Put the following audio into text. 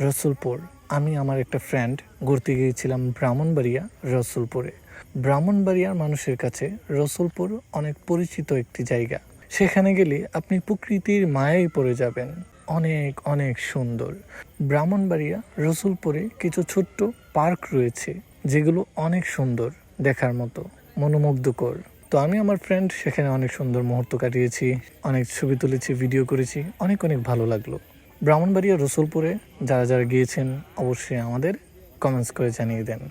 রসুলপুর। আমি আমার একটা ফ্রেন্ড ঘুরতে গিয়েছিলাম ব্রাহ্মণবাড়িয়া, রসুলপুরে। ব্রাহ্মণবাড়িয়ার মানুষের কাছে রসুলপুর অনেক পরিচিত একটি জায়গা। সেখানে গেলে আপনি প্রকৃতির মায়ায় পড়ে যাবেন। অনেক অনেক সুন্দর। ব্রাহ্মণবাড়িয়া, রসুলপুরে কিছু ছোট্ট পার্ক রয়েছে, যেগুলো অনেক সুন্দর দেখার মতো, মনোমুগ্ধকর। তো আমি আমার ফ্রেন্ড সেখানে অনেক সুন্দর মুহূর্ত কাটিয়েছি, অনেক ছবি তুলেছি ভিডিও করেছি, অনেক অনেক ভালো লাগল। ব্রাহ্মণবাড়িয়া রসুলপুরে যারা যারা গিয়েছেন অবশ্যই আমাদের কমেন্টস করে জানিয়ে দেন।